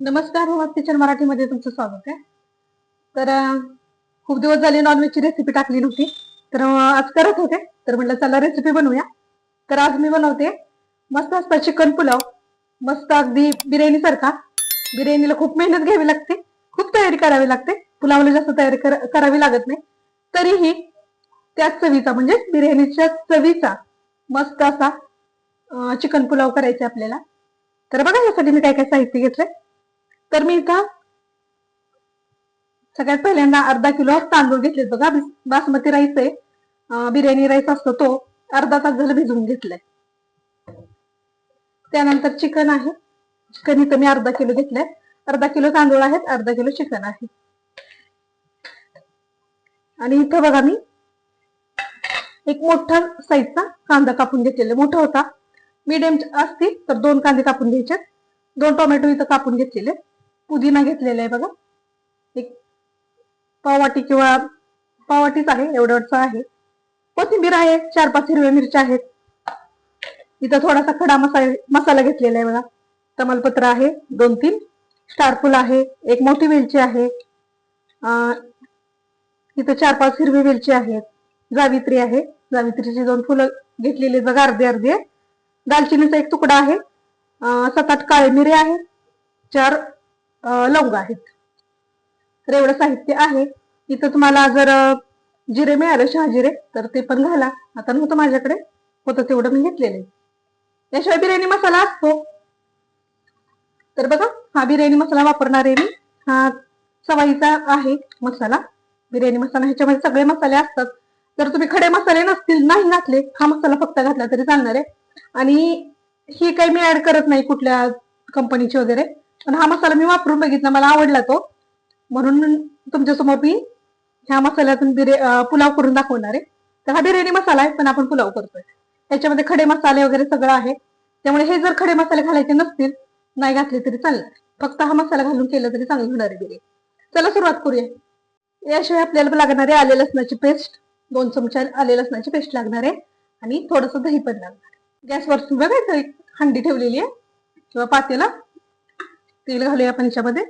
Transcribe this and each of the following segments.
नमस्कार हो किचन मराठीमध्ये तुमचं स्वागत आहे. तर खूप दिवस झाले नॉनव्हेजची रेसिपी टाकली नव्हती. तर आज करत होते. तर म्हटलं चला रेसिपी बनवूया. तर आज मी बनवते मस्त असता चिकन पुलाव. मस्त अगदी बिर्याणी सारखा. बिर्याणीला खूप मेहनत घ्यावी लागते. खूप तयारी करावी लागते. पुलावला जास्त तयारी करावी लागत नाही. तरीही त्याच चवीचा म्हणजे बिर्याणीच्या चवीचा मस्त असा चिकन पुलाव करायचा आहे आपल्याला. तर बघा यासाठी मी काय काय साहित्य घेतलंय. तर मी इथं सगळ्यात पहिल्यांदा अर्धा किलो तांदूळ घेतलेत बघा बासमती राईस आहे बिर्याणी राईस असतो तो अर्धा तास झालं भिजवून घेतलाय. त्यानंतर चिकन आहे. चिकन इथं मी अर्धा किलो घेतलंय. अर्धा किलो तांदूळ आहेत अर्धा किलो चिकन आहे. आणि इथं बघा मी एक मोठा साईजचा कांदा कापून घेतलेला मोठा होता. मीडियम असतील तर दोन कांदे कापून घ्यायचे दोन टोमॅटो इथं कापून घेतलेले पुदिना घेतलेला आहे बघा. एक पाववाटी किंवा पाववाटीच आहे एवढंच आहे. कोथिंबीर आहे चार पाच हिरव्या मिरच्या आहेत. इथं थोडासा खडा मसाला मसाला घेतलेला आहे बघा. तमालपत्र आहे दोन तीन स्टारफुल आहे एक मोठी वेलची आहे. इथं चार पाच हिरवी वेलची आहेत. जावित्री आहे. जावित्रीची दोन फुलं घेतलेली आहेत बघा अर्धे अर्धे. दालचिनीचा एक तुकडा आहे. सात आठ काळे मिरे आहेत. चार लवंग आहेत. तर एवढं साहित्य आहे. इथं तुम्हाला जर जिरे मिळाले शहाजिरे तर ते पण घाला. आता नव्हतं माझ्याकडे होतं तेवढं मी घेतलेलं आहे. त्याशिवाय बिर्याणी मसाला असतो. तर बघा हा बिर्याणी मसाला वापरणार आहे मी. हा सवाईचा आहे मसाला. बिर्याणी मसाला ह्याच्यामध्ये सगळे मसाले असतात. जर तुम्ही खडे मसाले नसतील नाही घातले हा मसाला फक्त घातला तरी चालणार आहे. आणि ही काही मी ऍड करत नाही कुठल्या कंपनीची वगैरे. पण हा मसाला मी वापरून बघितला मला आवडला तो. म्हणून तुमच्यासमोर मी ह्या मसाल्यातून बिर्या पुलाव करून दाखवणार आहे. तर हा बिर्याणी मसाला आहे पण आपण पुलाव करतोय. त्याच्यामध्ये खडे मसाले वगैरे सगळं आहे. त्यामुळे हे जर खडे मसाले घालायचे नसतील नाही घातले तरी चालणार. फक्त हा मसाला घालून केलं तरी चांगलं होणार आहे बिर्याणी. चला सुरुवात करूया. याशिवाय आपल्याला लागणार आहे आले लसणाची पेस्ट. दोन चमचा आले लसणाची पेस्ट लागणार आहे आणि थोडस दही पण लागणार आहे. गॅसवर बघायचं एक हंडी ठेवलेली आहे. किंवा पातेला. तेल घालूया आपण याच्यामध्ये.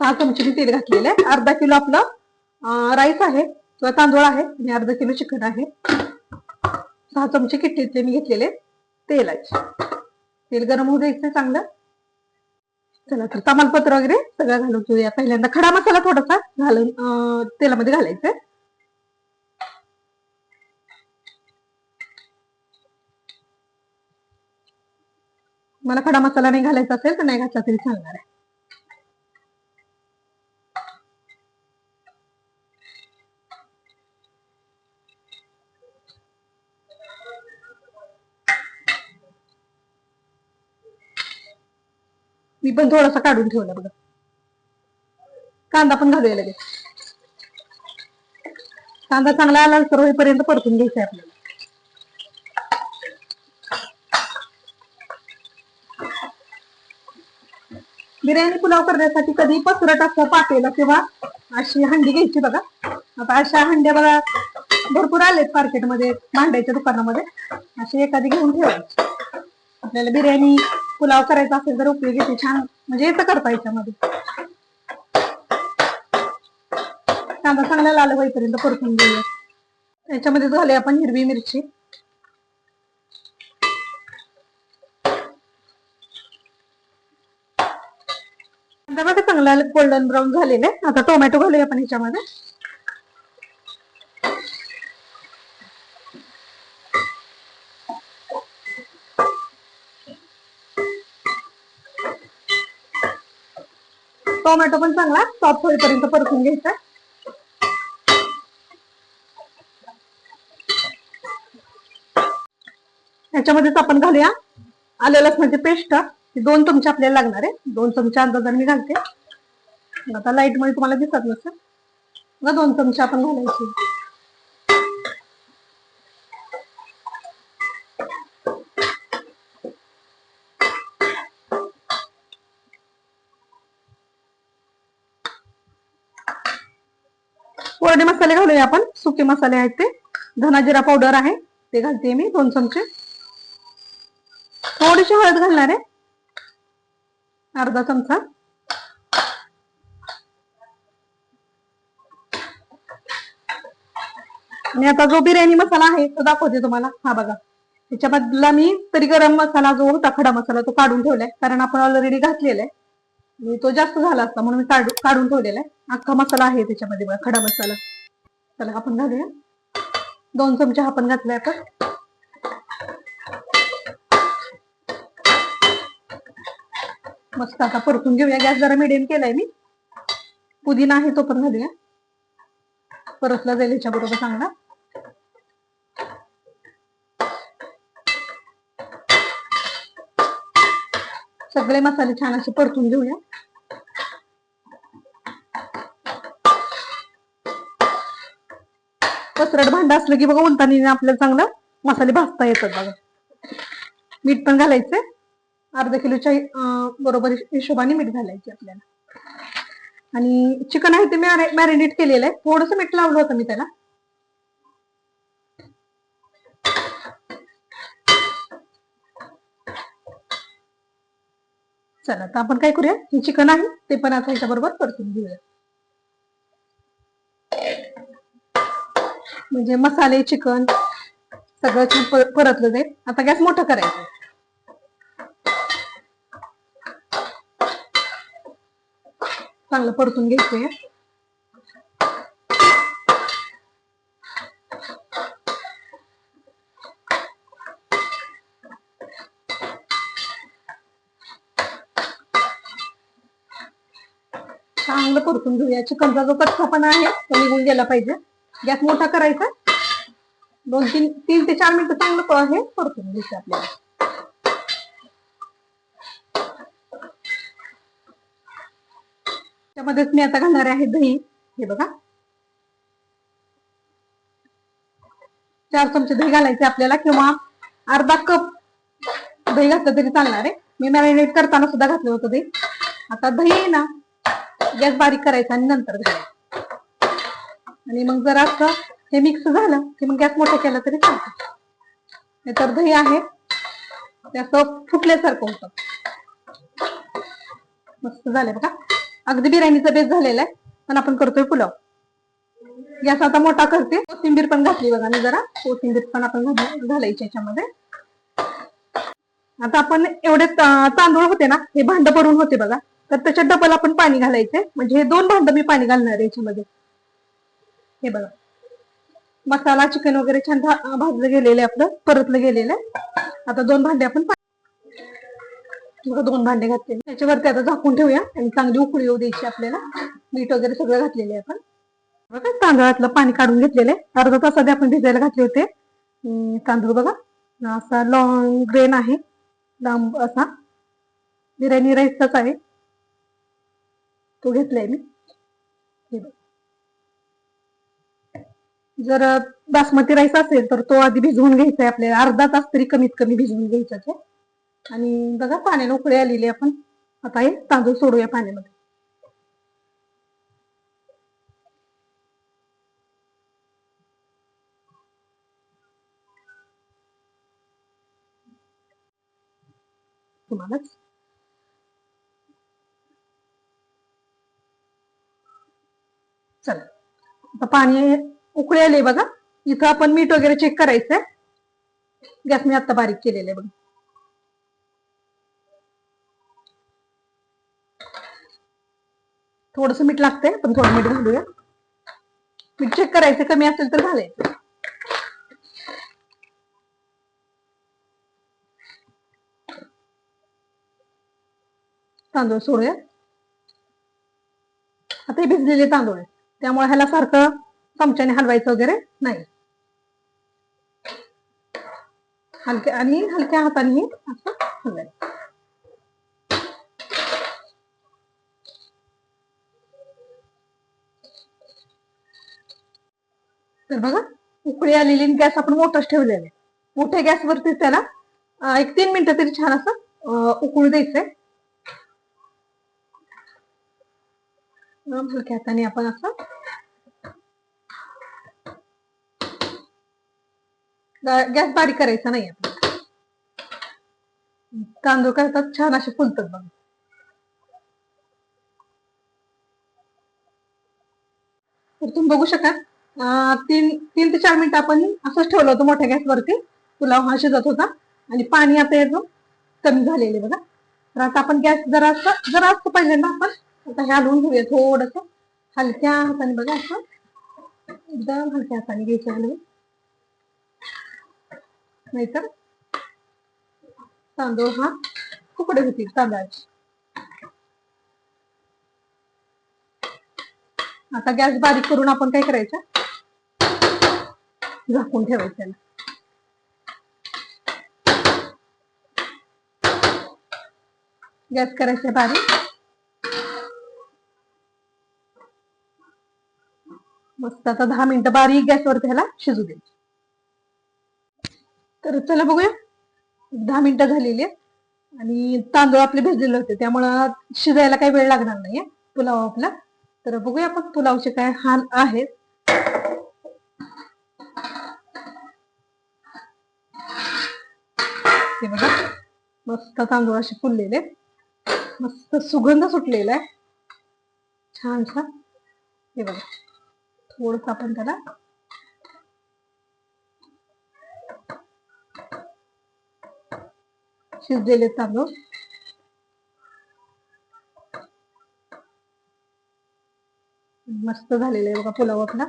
सहा चमचे मी तेल घातलेलं आहे. अर्धा किलो आपलं राईस आहे. किंवा तांदूळ आहे. आणि अर्धा किलो चिकन आहे. सहा चमचे किट्टीतले मी घेतलेले तेलाचे. तेल गरम होऊ द्यायचं चांगलं. चला तर तमालपत्र वगैरे सगळं घालून घेऊया. पहिल्यांदा खडा मसाला थोडासा घालून तेलामध्ये घालायचा मला खडा मसाला नाही घालायचा असेल तर नाही घातला तरी चालणार आहे. मी पण थोडासा काढून ठेवला बघा. कांदा पण घालूया लगेच कांदा चांगला आला तर होईपर्यंत परतून घ्यायचा आहे आपल्याला. बिर्याणी पुलाव करण्यासाठी कधी पसरट असं पातेला किंवा अशी हंडी घ्यायची बघा. आता अशा हंड्या बघा भरपूर आलेत मार्केटमध्ये भांड्याच्या दुकानामध्ये. अशी एखादी घेऊन ठेवायची. आपल्याला बिर्याणी पुलाव करायचा असेल तर उपयोग येते छान. म्हणजे येतं करता याच्यामध्ये. कांदा चांगला लाल होईपर्यंत परतून घेऊया. त्याच्यामध्ये झाले आपण हिरवी मिरची. कांदा बघा चांगला गोल्डन ब्राऊन झालेले. आता टोमॅटो घालूया आपण ह्याच्यामध्ये टोमॅटो पण चांगला सॉफ्ट होईपर्यंत परतून घ्यायचा. ह्याच्यामध्येच आपण घालूया. आले लसणाची पेस्ट. दोन चमचे आपल्याला लागणार आहे. दोन चमचे अंदाजाने मी घालते. आता लाइटमध्ये तुम्हाला दिसत नसेल. मग दोन चमचे आपण घालायचे. कोरडे मसाले घालूया आपण. सुके मसाले आहेत ते. धना जिरा पावडर आहे. ते घालते मी दोन चमचे. थोडीशी हळद घालणार आहे. अर्धा चमचा. आणि आता जो बिर्याणी मसाला आहे तो दाखवते तुम्हाला. हा बघा. त्याच्यामधला मी तरी गरम मसाला जो होता खडा मसाला तो काढून ठेवलाय. कारण आपण ऑलरेडी घातलेला आहे. मी तो जास्त झाला असता म्हणून मी काढू- काढून ठेवलेला आहे. अख्खा मसाला आहे त्याच्यामध्ये बघा खडा मसाला. चला आपण घालूया. दोन चमचे आपण घातलाय आपण मस्त आता परतून घेऊया. गॅस जरा मिडियम केलाय मी. पुदिना आहे तो पण घालूया. परतला जाईल याच्याबरोबर चांगला. सगळे मसाले छान असे परतून घेऊया. पसरट भांड असलं की बघा उलटाने आपल्याला चांगलं मसाले भाजता येतात बघा. मीठ पण घालायचंय. अर्धा किलोच्या बरोबर हिशोबाने मीठ घालायचे आपल्याला. आणि चिकन आहे ते मॅरिनेट केलेलं आहे. थोडस मीठ लावलं होतं मी त्याला. चला आता आपण काय करूया? हे चिकन आहे ते पण आता ह्याच्या बरोबर परतून घेऊया. म्हणजे मसाले चिकन सगळं छान परतलं जाईल. आता गॅस मोठा करायचा चांगलं परतून घ्यायचंय चांगलं परतून घेऊया. चिकनचा जो कच्चापणा आहे तो निघून गेला पाहिजे. गॅस मोठा करायचा. दोन तीन तीन ते चार मिनिटं चांगलं हे परतून घ्यायचं आपल्याला. त्यामध्येच मी आता घालणार आहे दही. हे बघा. चार चमचे दही घालायचे आपल्याला किंवा अर्धा कप दही घातलं तरी चालणार आहे. मी मॅरिनेट करताना सुद्धा घातलं होतं दही. आता दही आहे ना गॅस बारीक करायचा आणि नंतर घालायचा आणि मग जर असं हे मिक्स झालं की मग गॅस मोठा केला तरी चालतं. नाहीतर दही आहे ते असं फुटल्यासारखं होतं. मस्त झालंय बघा. अगदी बिर्याणीचा बेस झालेला आहे पण आपण करतोय पुलाव. गॅस आता मोठा करते. कोथिंबीर पण घातली बघा मी जरा. कोथिंबीर पण आपण घालायची याच्यामध्ये. आता आपण एवढे तांदूळ होते ना हे भांड भरून होते बघा. तर त्याच्यात डबल आपण पाणी घालायचे म्हणजे हे दोन भांड मी पाणी घालणार आहे याच्यामध्ये. हे बघा. मसाला चिकन वगैरे छान भाजलं गेलेलं आहे आपलं. परतलं गेलेलं आहे. आता दोन भांडे आपण दोन भांडे घातले त्याच्यावरती आता झाकून ठेवूया. आणि चांगली उकळी येऊ द्यायची आपल्याला. मीठ वगैरे सगळं घातलेलं आहे आपण. बघा तांदळातलं पाणी काढून घेतलेलं आहे. अर्धा तासात आपण भिजायला घातले होते. तांदूळ बघा. असा लॉंग ग्रेन आहे. लांब असा. बिर्याणी राईसचाच आहे. तो घेतलाय मी हे जर बासमती राईस असेल तर तो आधी भिजवून घ्यायचा आहे आपल्याला. अर्धा तास तरी कमीत कमी भिजवून घ्यायचा तो. आणि बघा पाण्याने उकळी आलेली आपण. आता हे तांदूळ सोडूया पाण्यामध्ये. तुम्हालाच चला. आता पाणी उकळी बघा. इथं आपण मीठ वगैरे चेक करायचंय. गॅस मी आता बारीक केलेलं आहे बघा. थोडस मीठ लागतंय, पण थोडं मीठ घालूया. मीठ चेक करायचं, कमी असेल तर घालायचं तांदूळ सोडूया. आता हे भिजलेले आहे त्यामुळे ह्याला सारखं चमच्याने हलवायचं वगैरे नाही. हलक्या आणि हलक्या हाताने असं हलवायचं. तर बघा उकळी आलेली गॅस आपण मोठाच ठेवलेला आहे. मोठ्या गॅसवरती त्याला एक तीन मिनिटं तरी छान असं उकळू द्यायचंय. हलक्या हाताने आपण असं गॅस बारीक करायचा नाही तांदूळ करतात छान असे फुलतात बघ. तर तुम्ही बघू शकाल तीन तीन ते चार मिनिट आपण असंच ठेवलं होतं मोठ्या गॅसवरती. पुलाव हा शिजत होता आणि पाणी आता येतो कमी झालेले बघा. तर आता आपण गॅस जरा जरा असतं पहिल्यांदा आपण आता हे हलवून घेऊया थोडस. हलक्या हाताने बघा असं एकदम हलक्या हाताने घ्यायचं हलवून. नाहीतर तांदूळ हा तुकडे होतील तांदळाचे. आता गॅस बारीक करून आपण काय करायचं? झाकून ठेवायचं त्याला. गॅस करायचे बारीक. मस्त आता दहा मिनिटं बारीक गॅसवर त्याला शिजू द्यायचं. तर चला बघूया. दहा मिनिटं झालेली आहेत. आणि तांदूळ आपले भिजलेले होते. त्यामुळं शिजायला काही वेळ लागणार नाहीये. पुलाव आपला. तर बघूया आपण पुलावचे काय हाल आहेत. बघा. मस्त तांदूळ असे फुललेले. मस्त सुगंध सुटलेला आहे. छानसा. हे बघा. थोडस आपण त्याला शिजलेले तांदूळ. मस्त झालेला आहे बघा पुलाव आपला.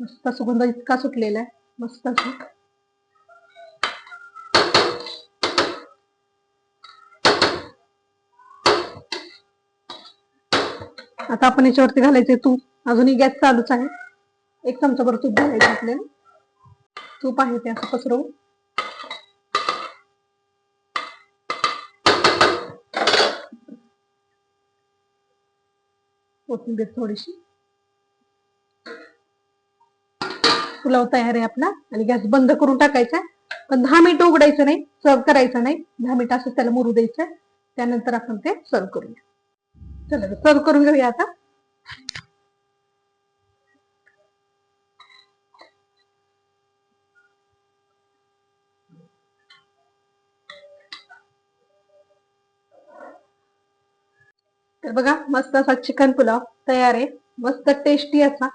मस्त सुगंध इतका सुटलेला आहे. मस्त असं. आता आपण याच्यावरती घालायचे तूप. अजूनही गॅस चालूच आहे. एक चमचाभर तूप घालायचं आपल्याला. तूप आहे ते असं पसरवून. कोथिंबीर थोडीशी. पुलाव तयार आहे आपला. आणि गॅस बंद करून टाकायचा. पण दहा मिनिट उघडायचं नाही सर्व करायचं नाही. दहा मिनिट असं त्याला मुरू द्यायचं. त्यानंतर आपण ते सर्व करूया. चला सर्व करून घेऊया आता. तर बघा मस्त असा चिकन पुलाव तयार आहे. मस्त टेस्टी असा.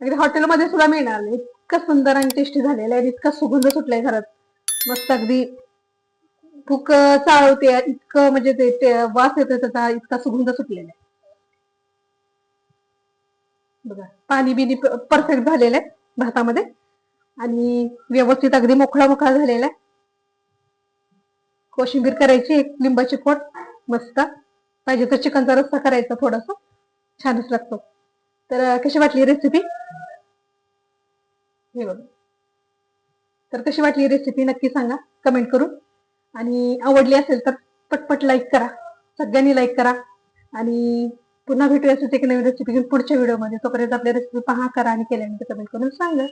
अगदी हॉटेलमध्ये सुद्धा मिळणार नाही. इतका सुंदर आणि टेस्टी झालेला आहे. इतका सुगंध सुटलाय घरात. मस्त अगदी भूक चाळवते. इतकं म्हणजे ते वास येतोय त्याचा. इतका सुगंध सुटलेला आहे. बघा पाणी बिनी परफेक्ट झालेलं आहे भातामध्ये. आणि व्यवस्थित अगदी मोकळा मोकळा झालेला आहे. कोशिंबीर करायची एक लिंबाची पोट मस्त. पाहिजे तर चिकनचा रस्सा करायचा थोडासा. छानच लागतो. तर कशी वाटली रेसिपी हे बघा. तर कशी वाटली रेसिपी नक्की सांगा. कमेंट करून. आणि आवडली असेल तर पटपट लाईक करा. सगळ्यांनी लाईक करा. आणि पुन्हा भेटूया असेल एक नवीन रेसिपी घेऊन पुढच्या व्हिडिओमध्ये तोपर्यंत आपल्या रेसिपी पहा करा आणि केल्यानंतर कमेंट करून सांगा.